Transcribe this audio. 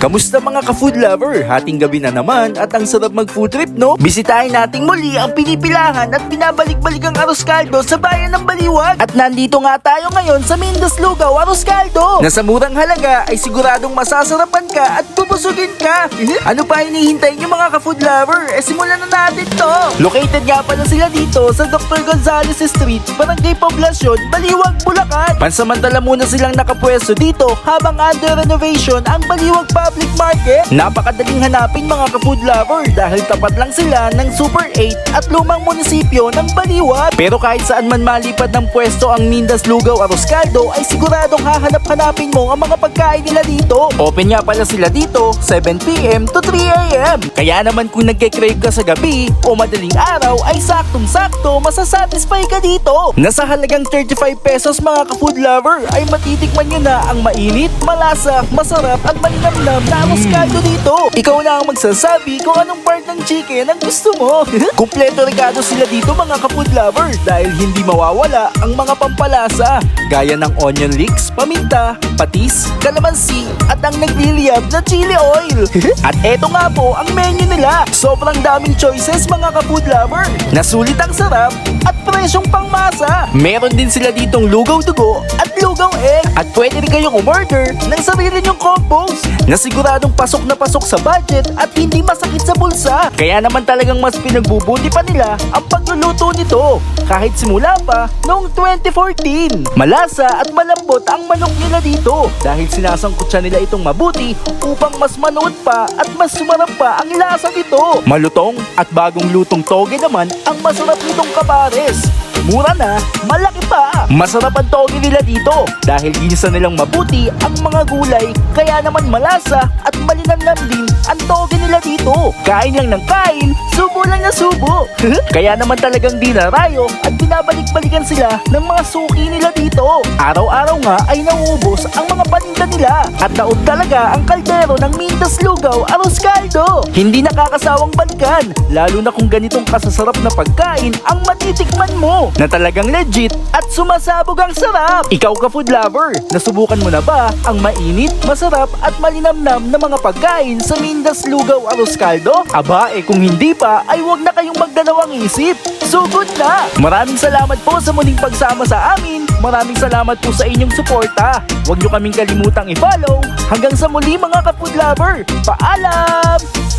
Kamusta mga ka-food lover? Hating gabi na naman at ang sarap mag-food trip, no? Bisitahin nating muli ang pinipilahan at binabalik-balik ang Aros Caldo sa bayan ng Baliwag. At nandito nga tayo ngayon sa Mindas Lugaw, Aros Caldo. Na sa murang halaga ay siguradong masasarapan ka at bubusugin ka. ano pa hinihintay niyo mga ka-food lover? Eh simulan na natin to. Located nga pala sila dito sa Dr. Gonzales Street, Barangay Poblacion, Baliwag, Bulacan. Pansamantala muna silang nakapwesto dito habang under renovation ang Baliwag Public Market. Napakadaling hanapin mga ka-food lover dahil tapat lang sila ng Super 8 at lumang munisipyo ng Baliwag. Pero kahit saan man malipad ng pwesto ang Mindas Lugaw Aros Caldo ay siguradong hahanap-hanapin mo ang mga pagkain nila dito. Open nga pala sila dito 7pm to 3am. Kaya naman kung nagke-crave ka sa gabi o madaling araw ay saktong-sakto masasatisfy ka dito. Nasa halagang 35 pesos mga ka-food lover ay matitikman nyo na ang mainit, malasa, masarap at malinamnam na Aros Caldo dito. Ikaw na ang magsasabi kung anong part ng chicken ang gusto mo. Kumpleto regado sila dito mga ka-food lover dahil hindi mawawala ang mga pampalasa gaya ng onion leeks, paminta, patis, kalamansi at ang nagliliyab na chili oil. at eto nga po ang menu nila. Sobrang daming choices mga ka-food lover. Nasulit ang sarap at presyong pangmasa. Meron din sila ditong lugaw dugo at lugaw egg. At pwede rin kayong umorder ng sarili nyong combos na siguradong pasok na pasok sa budget at hindi masakit sa bulsa. Kaya naman talagang mas pinagbubuti pa nila ang pagluluto nito kahit simula pa noong 2014. Malasa at malambot ang manok nila dito dahil sinasangkot siya nila itong mabuti upang mas manood pa at mas sumarap pa ang lasa nito. Malutong at bagong lutong toge naman ang masarap nitong kapares. Mura na, malaki pa. Masarap ang toge nila dito dahil ginisa nilang mabuti ang mga gulay kaya naman malasa at malinamnam din ang toge nila dito. Kain lang ng kain, subo lang na subo. kaya naman talagang dinarayo at binabalik-balikan sila ng mga suki nila dito. Araw-araw nga ay nauubos ang mga paninda nila at naud talaga ang kaldero ng Mindas Lugaw Aros Caldo. Hindi nakakasawang balikan, lalo na kung ganitong kasasarap na pagkain ang matitikman mo na talagang legit at sumasabog ang sarap. Ikaw ka food lover, nasubukan mo na ba ang mainit, masarap at malinamnam na mga pagkain sa Mindas Lugaw Aros Caldo? Aba eh kung hindi pa ay huwag na kayong magdalawang isip. Sugod na! Maraming salamat po sa muling pagsama sa amin. Maraming salamat po sa inyong suporta. Huwag nyo kaming kalimutang i-follow. Hanggang sa muli mga ka-food lover. Paalam!